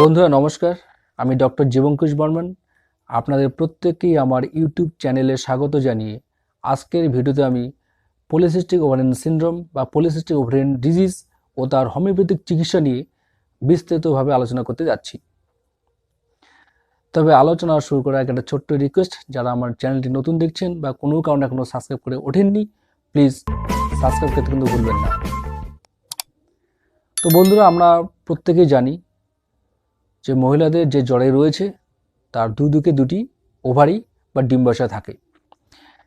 বন্ধুরা, নমস্কার। আমি ডক্টর জীবঙ্কুশ বর্মন। আপনাদের প্রত্যেককেই আমার ইউটিউব চ্যানেলে স্বাগত জানিয়ে আজকের ভিডিওতে আমি পলিসিস্টিক ওভারেন সিনড্রোম বা পলিসিস্টিক ওভারেন ডিজিজ ও তার হোমিওপ্যাথিক চিকিৎসা নিয়ে বিস্তারিতভাবে আলোচনা করতে যাচ্ছি। তবে আলোচনা শুরু করার আগে একটা ছোট্ট রিকোয়েস্ট যারা আমার চ্যানেলটি নতুন দেখছেন বা কোনো কারণে এখনও সাবস্ক্রাইব করে ওঠেননি প্লিজ সাবস্ক্রাইব করতে কিন্তু ভুলবেন না। তো বন্ধুরা, আমরা প্রত্যেকেই জানি যে মহিলাদের যে জ্বরে রয়েছে, তার দু দিকে দুটি ওভারি বা ডিম্বাশয় থাকে।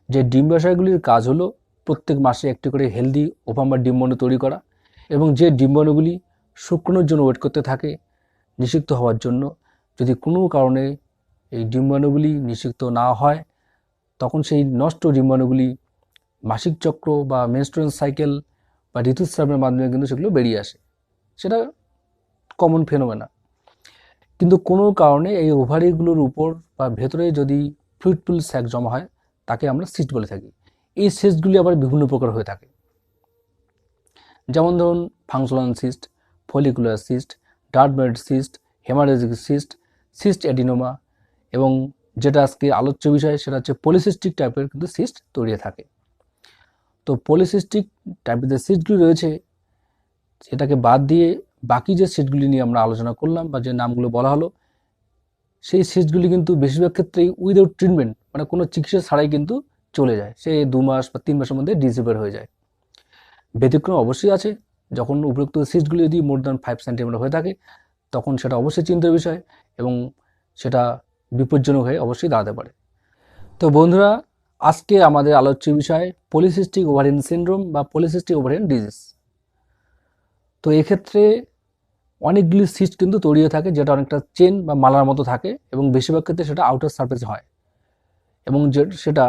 যে ডিম্বাশয়গুলির কাজ হলো প্রত্যেক মাসে একটি করে হেলদি ওভাম বা ডিম্বাণু তৈরি করা এবং যে ডিম্বাণুগুলি শুকনোর জন্য ওয়েট করতে থাকে নিষিক্ত হওয়ার জন্য যদি কোনো কারণে এই ডিম্বাণুগুলি নিষিক্ত না হয়, তখন সেই নষ্ট ডিম্বাণুগুলি মাসিক চক্র বা মেনস্ট্রুয়েন্স সাইকেল বা ঋতুস্রাবের মাধ্যমে কিন্তু সেগুলো বেরিয়ে আসে। সেটা কমন ফেনোমেনা কিন্তু কোনো কারণে এই ওভারিগুলোর উপর বা ভেতরে যদি ফ্লুইডফুল স্যাক জমা হয়, তাকে আমরা সিস্ট বলে থাকি। এই সিস্টগুলি আবার বিভিন্ন প্রকার হয়ে থাকে। যেমন ধরুন, functional cyst follicular cyst dermoid cyst haemorrhagic cyst cystadenoma এবং যেটা আজকে আলোচ্য বিষয়, সেটা হচ্ছে পলিসিস্টিক টাইপের কিন্তু সিস্ট তৈরি থাকে। তো পলিসিস্টিক টাইপের যে সিস্টগুলি রয়েছে, সেটাকে বাদ দিয়ে বাকি যে সিটগুলি নিয়ে আমরা আলোচনা করলাম বা যে নামগুলো বলা হলো, সেই সিটগুলি কিন্তু বেশিরভাগ ক্ষেত্রেই উইদাউট ট্রিটমেন্ট মানে কোনো চিকিৎসা ছাড়াই কিন্তু চলে যায়। সে দু মাস বা তিন মাসের মধ্যে ডিসিপেয়ার হয়ে যায়। ব্যতিক্রম অবশ্যই আছে। যখন উপযুক্ত সিটগুলি যদি মোর দ্যান ফাইভ সেন্টিমিটার হয়ে থাকে, তখন সেটা অবশ্যই চিন্তার বিষয় এবং সেটা বিপজ্জনক হয়ে অবশ্যই দাঁড়াতে পারে। তো বন্ধুরা, আজকে আমাদের আলোচ্য বিষয় পলিসিস্টিক ওভারিয়ান সিনড্রোম বা পলিসিস্টিক ওভারিয়ান ডিজিজ তো এক্ষেত্রে অনেকগুলি সিস্ট কিন্তু তৈরি হয়ে থাকে, যেটা অনেকটা চেন বা মালার মতো থাকে এবং বেশিরভাগ ক্ষেত্রে সেটা আউটার সারফেসে হয়। এবং যে, সেটা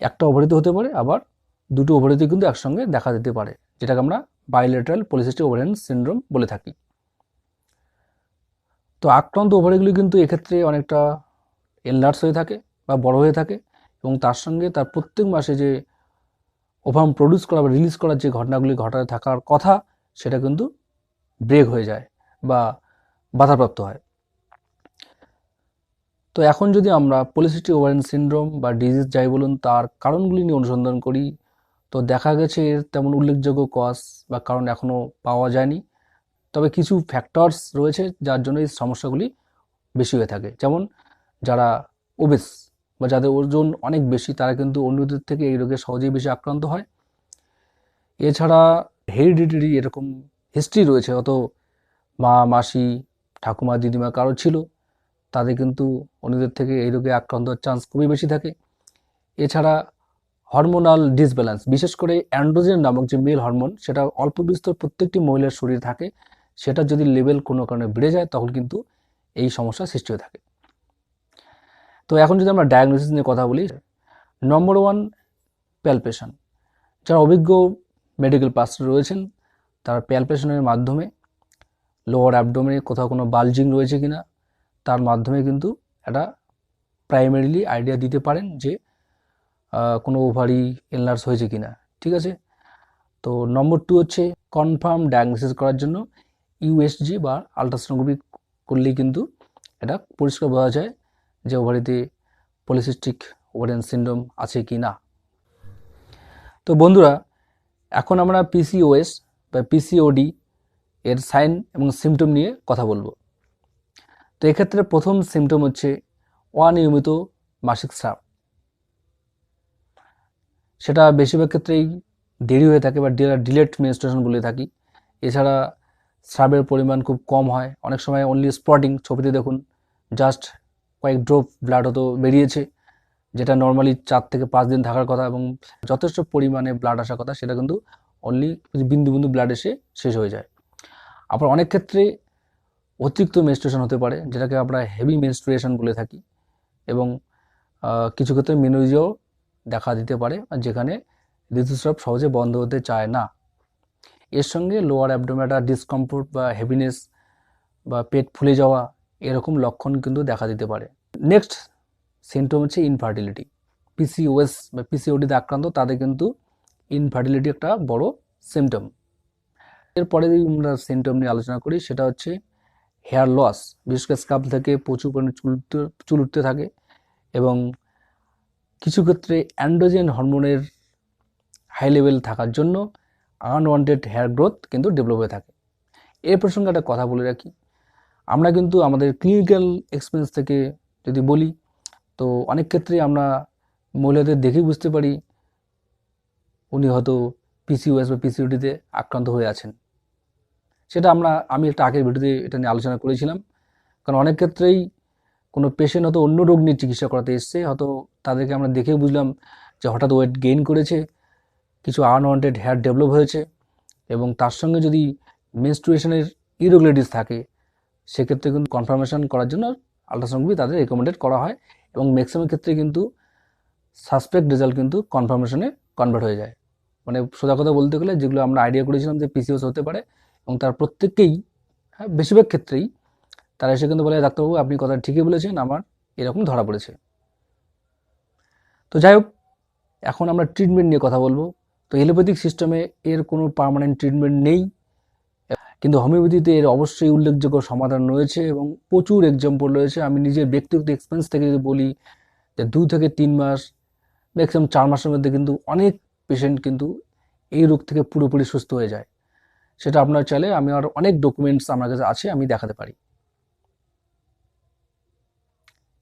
একটা ওভারিতে হতে পারে, আবার দুটো ওভারিতে কিন্তু একসঙ্গে দেখা দিতে পারে, যেটাকে আমরা বাইলেটারাল পলিসিস্টিক ওভারিয়ান সিনড্রোম বলে থাকি। তো আক্রান্ত ওভারিগুলি কিন্তু এক্ষেত্রে অনেকটা এনলার্স হয়ে থাকে বা বড় হয়ে থাকে এবং তার সঙ্গে তার প্রত্যেক মাসে যে ওভাম প্রডিউস করা বা রিলিজ করার যে ঘটনাগুলি ঘটাতে থাকার কথা সেটা কিন্তু ব্রেক হয়ে যায় বা বাধাপ্রাপ্ত হয়। তো এখন যদি আমরা পলিসিস্টিক ওভারেন সিনড্রোম বা ডিজিজ যাই বলুন, তার কারণগুলি নিয়ে অনুসন্ধান করি, তো দেখা গেছে এর তেমন উল্লেখযোগ্য কজ বা কারণ এখনও পাওয়া যায়নি। তবে কিছু ফ্যাক্টরস রয়েছে যার জন্য এই সমস্যাগুলি বেশি হয়ে থাকে। যেমন যারা ওবেস বা যাদের ওজন অনেক বেশি, তারা কিন্তু অন্যদের থেকে এই রোগে সহজেই বেশি আক্রান্ত হয়। এছাড়া হেরিডিটারি এরকম হিস্ট্রি রয়েছে, অত মা, মাসি, ঠাকুমা, দিদিমা কারও ছিল, তাদের কিন্তু অন্যদের থেকে এই রোগে আক্রান্ত হওয়ার চান্স খুবই বেশি থাকে। এছাড়া হরমোনাল ডিসব্যালেন্স বিশেষ করে অ্যান্ড্রোজেন নামক যে মেল হরমোন সেটা অল্প বিস্তর প্রত্যেকটি মহিলার শরীরে থাকে, সেটা যদি লেভেল কোনো কারণে বেড়ে যায়, তখন কিন্তু এই সমস্যা সৃষ্টি হয়ে থাকে। তো এখন যদি আমরা ডায়াগনোসিস নিয়ে কথা বলি নম্বর ওয়ান প্যালপেশন যারা অভিজ্ঞ মেডিকেল পার্সন রয়েছেন। তার প্যালপেশনের মাধ্যমে লোয়ার অ্যাবডোমেনে কোথাও কোনো বালজিং রয়েছে কিনা, তার মাধ্যমে কিন্তু একটা প্রাইমারিলি আইডিয়া দিতে পারেন যে কোনো ওভারি এনলার্স হয়েছে কি না ঠিক আছে? তো নম্বর টু হচ্ছে কনফার্ম ডায়াগনোসিস করার জন্য ইউএসজি বা আলট্রাসোনোগ্রাফি করলেই কিন্তু এটা পরিষ্কার বোঝা যায় যে ওভারিতে পলিসিস্টিক ওভারিয়ান সিন্ড্রোম আছে কি না তো বন্ধুরা এখন আমরা পিসিওএস বা পিসিওডি এর সাইন এবং সিমটম নিয়ে কথা বলব। তো এক্ষেত্রে প্রথম সিমটম হচ্ছে অনিয়মিত মাসিক স্রাব সেটা বেশিরভাগ ক্ষেত্রেই দেরি হয়ে থাকে বা ডিলেট মেনস্ট্রেশন বলে থাকি। এছাড়া স্রাবের পরিমাণ খুব কম হয়। অনেক সময় অনলি স্পটিং ছবিতে দেখুন জাস্ট কয়েক ড্রপ ব্লাড হতো বেরিয়েছে। যেটা নর্মালি চার থেকে পাঁচ দিন থাকার কথা এবং যথেষ্ট পরিমাণে ব্লাড আসার কথা, সেটা কিন্তু অনলি বিন্দু বিন্দু ব্লাড এসে শেষ হয়ে যায়। আবার অনেক ক্ষেত্রে অতিরিক্ত মেনস্ট্রুয়েশন হতে পারে, যেটাকে আমরা হেভি মেনস্ট্রুয়েশন বলে থাকি এবং কিছু ক্ষেত্রে মিনোজিও দেখা দিতে পারে, যেখানে ঋতুস্রাব সহজে বন্ধ হতে চায় না। এর সঙ্গে লোয়ার অ্যাবডোমেটা ডিসকমফোর্ট বা হেভিনেস বা পেট ফুলে যাওয়া এরকম লক্ষণ কিন্তু দেখা দিতে পারে। নেক্সট সিমটম হচ্ছে ইনফার্টিলিটি পিসিওএস বা পিসিওডিতে আক্রান্ত, তাদের কিন্তু ইনফার্টিলিটি একটা বড় সিমটম এরপরে যদি আমরা সিমটম নিয়ে আলোচনা করি, সেটা হচ্ছে হেয়ার লস বিশেষ করে স্কাল্প থেকে প্রচুর পরিমাণে চুল চুল উঠতে থাকে এবং কিছু ক্ষেত্রে অ্যান্ড্রোজেন হরমোনের হাই লেভেল থাকার জন্য আনওয়ান্টেড হেয়ার গ্রোথ কিন্তু ডেভেলপ হয়ে থাকে। এর প্রসঙ্গে একটা কথা বলে রাখি। আমরা কিন্তু আমাদের ক্লিনিক্যাল এক্সপিরিয়েন্স থেকে যদি বলি তো অনেক ক্ষেত্রে আমরা মহিলাদের দেখেই বুঝতে পারি উনি হয়তো পিসিওএস বা পিসিওডিতে আক্রান্ত হয়ে আছেন। সেটা আমরা, আমি একটা আগের ভিডিওতে এটা নিয়ে আলোচনা করেছিলাম। কারণ অনেক ক্ষেত্রেই কোনো পেশেন্ট হয়তো অন্য রোগ নিয়ে চিকিৎসা করাতে এসছে, হয়তো তাদেরকে আমরা দেখে বুঝলাম যে হঠাৎ ওয়েট গেইন করেছে, কিছু আনওয়ান্টেড হেয়ার ডেভেলপ হয়েছে এবং তার সঙ্গে যদি মেনস্ট্রুয়েশনের ইরেগুলারিটিস থাকে, সেক্ষেত্রে কিন্তু কনফার্মেশন করার জন্য আলট্রাসাউন্ডগুলি তাদের রেকমেন্ডেড করা হয়। এবং ম্যাক্সিমাম ক্ষেত্রে কিন্তু সাসপেক্ট রেজাল্ট কিন্তু কনফার্মেশনে কনভার্ট হয়ে যায়। মানে সোজা কথা বলতে গেলে যেগুলো আমরা আইডিয়া করেছিলাম যে পিসিওস হতে পারে এবং তার প্রত্যেককেই হ্যাঁ বেশিরভাগ ক্ষেত্রেই তারা এসে কিন্তু বলে, ডাক্তারবাবু, আপনি কথা ঠিকই বলেছেন, আমার এরকম ধরা পড়েছে। তো যাই হোক, এখন আমরা ট্রিটমেন্ট নিয়ে কথা বলব। তো এলোপ্যাথিক সিস্টেমে এর কোনো পার্মানেন্ট ট্রিটমেন্ট নেই। কিন্তু হোমিওপ্যাথিতে এর অবশ্যই উল্লেখযোগ্য সমাধান রয়েছে এবং প্রচুর এক্সাম্পল রয়েছে। আমি নিজের ব্যক্তিগত এক্সপিরিয়েন্স থেকে যদি বলি, যে দু থেকে তিন মাস ম্যাক্সিমাম চার মাসের মধ্যে কিন্তু অনেক পেশেন্ট কিন্তু এই রোগ থেকে পুরোপুরি সুস্থ হয়ে যায়। সেটা আপনার চাইলে আমি আর অনেক ডকুমেন্টস আমার কাছে আছে, আমি দেখাতে পারি।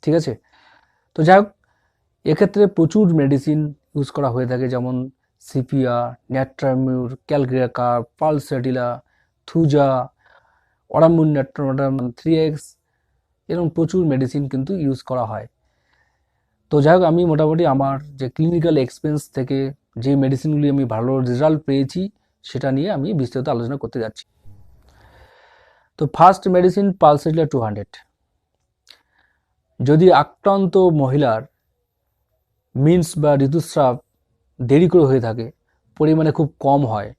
ঠিক আছে? তো যাই হোক, এক্ষেত্রে প্রচুর মেডিসিন ইউজ করা হয়ে থাকে, যেমন সিপিয়া ন্যাট্রামিউর ক্যালগ্রিয়াকার পালসেটিলা থুজা অরামুন ন্যাট্রোমাটাম থ্রি এক্স এরকম প্রচুর মেডিসিন কিন্তু ইউজ করা হয়। তো যাই হোক, আমি মোটামুটি আমার যে ক্লিনিক্যাল এক্সপিরিয়েন্স থেকে যে মেডিসিনগুলি আমি ভালো রেজাল্ট পেয়েছি, সেটা নিয়ে আমি বিস্তারিত আলোচনা করতে যাচ্ছি। তো first medicine pulsatilla two hundred যদি আক্রান্ত মহিলার মিন্স বা ঋতুস্রাব দেরি করে হয়ে থাকে, পরিমাণে খুব কম হয়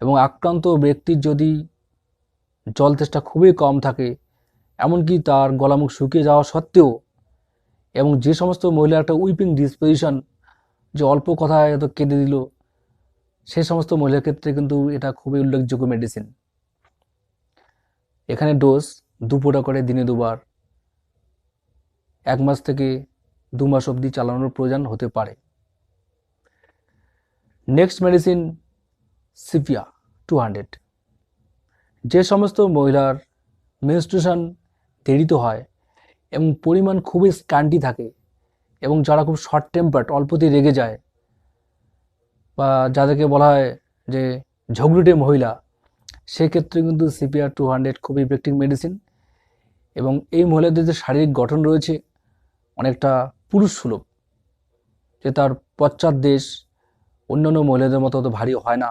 এবং আক্রান্ত ব্যক্তির যদি জল তেষ্টা খুবই কম থাকে, এমনকি তার গলামুখ শুকিয়ে যাওয়া সত্ত্বেও, এবং যে সমস্ত মহিলার একটা উইপিং ডিসপোজিশন যে অল্প কথায় এত কেঁদে দিল সেই সমস্ত মহিলার ক্ষেত্রে কিন্তু এটা খুবই উল্লেখযোগ্য মেডিসিন এখানে ডোজ দুপুরা করে দিনে দুবার, এক মাস থেকে দু মাস অবধি চালানোর প্রয়োজন হতে পারে। Next medicine sepia two hundred যে সমস্ত মহিলার মেনস্ট্রুয়েশন দেরিতে হয় এবং পরিমাণ খুবই স্ক্যান্টি থাকে এবং যারা খুব শর্ট টেম্পার্ড অল্পতেই রেগে যায়, বা যাদেরকে বলা হয় যে ঝগড়ুটে মহিলা, সেক্ষেত্রে কিন্তু সিপিআর টু হান্ড্রেড খুব ইফেক্টিভ মেডিসিন এবং এই মহিলাদের যে শারীরিক গঠন রয়েছে অনেকটা পুরুষ সুলভ যে তার পশ্চাৎ দেশ অন্যান্য মহিলাদের মতো অত ভারী হয় না।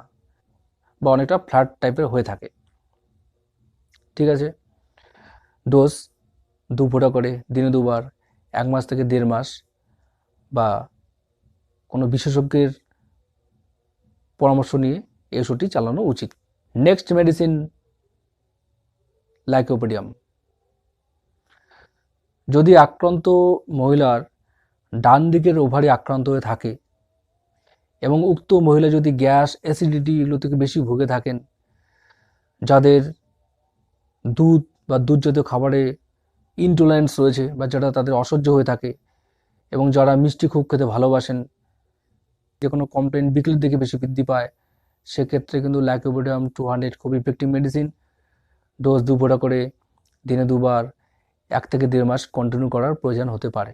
বা অনেকটা ফ্ল্যাট টাইপের হয়ে থাকে। ঠিক আছে? ডোজ দু ফোঁটা করে দিনে দুবার, এক মাস থেকে দেড় মাস বা কোনো বিশেষজ্ঞের পরামর্শ নিয়ে এই ওষুধটি চালানো উচিত। নেক্সট মেডিসিন লাইকোপেডিয়াম যদি আক্রান্ত মহিলার ডান দিকের ওভারে আক্রান্ত হয়ে থাকে এবং উক্ত মহিলা যদি গ্যাস, অ্যাসিডিটি এগুলো থেকে বেশি ভুগে থাকেন, যাদের দুধ বা দুধ জাতীয় খাবারে ইনটলারেন্স রয়েছে বা যেটা তাদের অসহ্য হয়ে থাকে এবং যারা মিষ্টি খুব খেতে ভালোবাসেন, যে কোনো কমপ্লেন বিক্রির দিকে বেশি বৃদ্ধি পায়, সেক্ষেত্রে কিন্তু ল্যাকোবিডিয়াম টু হান্ড্রেড খুব ইফেক্টিভ মেডিসিন ডোজ দু ফোঁটা করে দিনে দুবার, এক থেকে দেড় মাস কন্টিনিউ করার প্রয়োজন হতে পারে।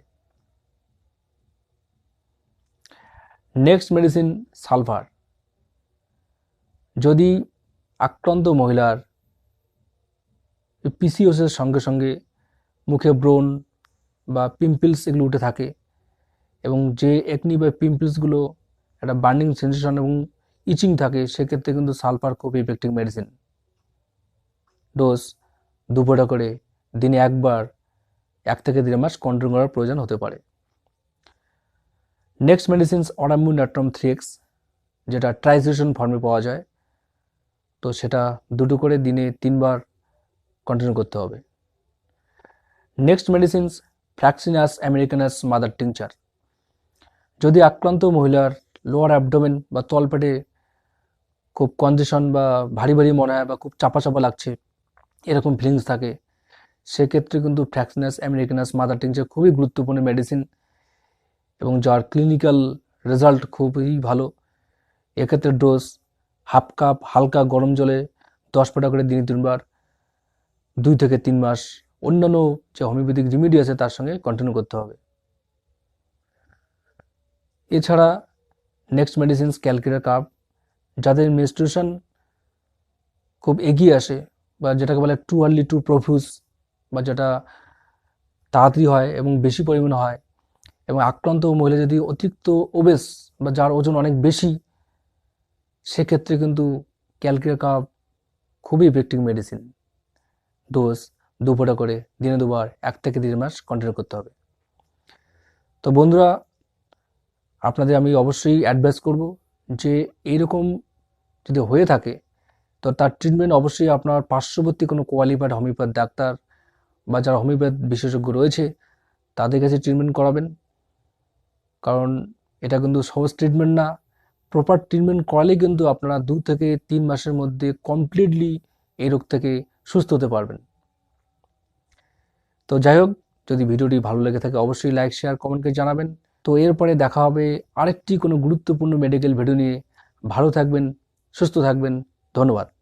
Next medicine sulphur. যদি আক্রান্ত মহিলার পিসিওসের সঙ্গে সঙ্গে মুখে ব্রণ বা পিম্পলস এগুলো উঠে থাকে এবং যে একনি বা পিম্পলসগুলো একটা বার্নিং সেন্সেশন এবং ইচিং থাকে, সেক্ষেত্রে কিন্তু সালফার খুব ইফেক্টিভ মেডিসিন ডোজ দুপুরা করে দিনে একবার, এক থেকে দেড় মাস কন্ট্রোল করার প্রয়োজন হতে পারে। Next medicines aurum natrum three X যেটা ট্রাইজেশন ফর্মে পাওয়া যায়। তো সেটা দুটো করে দিনে তিনবার কন্টিনিউ করতে হবে। Next medicines fraxinus americanus mother tincture যদি আক্রান্ত মহিলার লোয়ার অ্যাবডোমেন বা তলপেটে খুব কনজেশন বা ভারী ভারী মনে হয় বা খুব চাপা চাপা লাগছে, এরকম ফিলিংস থাকে, সেক্ষেত্রে কিন্তু ফ্র্যাক্সিনাস আমেরিকানাস মাদার টিংচার খুবই গুরুত্বপূর্ণ মেডিসিন এবং যার ক্লিনিক্যাল রেজাল্ট খুবই ভালো। এক্ষেত্রে ডোজ হাফ কাপ হালকা গরম জলে দশ ফোঁটা করে দিনে তিনবার, দুই থেকে তিন মাস। অন্যান্য যে হোমিওপ্যাথিক রিমিডি আছে তার সঙ্গে কন্টিনিউ করতে হবে। এছাড়া নেক্সট মেডিসিনস ক্যালকুলেটার কাপ যাদের মেনস্ট্রুয়েশন খুব এগিয়ে আসে বা যেটাকে বলে টু আর্লি টু প্রফিউজ বা যেটা তাড়াতাড়ি হয় এবং বেশি পরিমাণে হয় এবং আক্রান্ত মহিলা যদি অতিরিক্ত ওবেস বা যার ওজন অনেক বেশি, সেক্ষেত্রে কিন্তু ক্যালকুলেটার কাপ খুবই ইফেক্টিভ মেডিসিন ডোজ দু ফোঁটা করে দিনে দুবার, এক থেকে দেড় মাস কন্টিনিউ করতে হবে। তো বন্ধুরা, আপনাদের আমি অবশ্যই অ্যাডভাইস করব যে এইরকম যদি হয়ে থাকে, তো তার ট্রিটমেন্ট অবশ্যই আপনার পার্শ্ববর্তী কোনো কোয়ালিফাইড হোমিওপ্যাথ ডাক্তার বা যারা হোমিওপ্যাথ বিশেষজ্ঞ রয়েছে, তাদের কাছে ট্রিটমেন্ট করাবেন। কারণ এটা কিন্তু সহজ ট্রিটমেন্ট না। প্রপার ট্রিটমেন্ট করালে কিন্তু আপনারা দু থেকে তিন মাসের মধ্যে কমপ্লিটলি এই রোগ থেকে সুস্থ হতে পারবেন। তো যাই হোক, যদি ভিডিওটি ভালো লেগে থাকে অবশ্যই লাইক শেয়ার কমেন্টকে জানাবেন। তো এরপরে দেখা হবে আরেকটি কোনো গুরুত্বপূর্ণ মেডিকেল ভিডিও নিয়ে। ভালো থাকবেন, সুস্থ থাকবেন। ধন্যবাদ।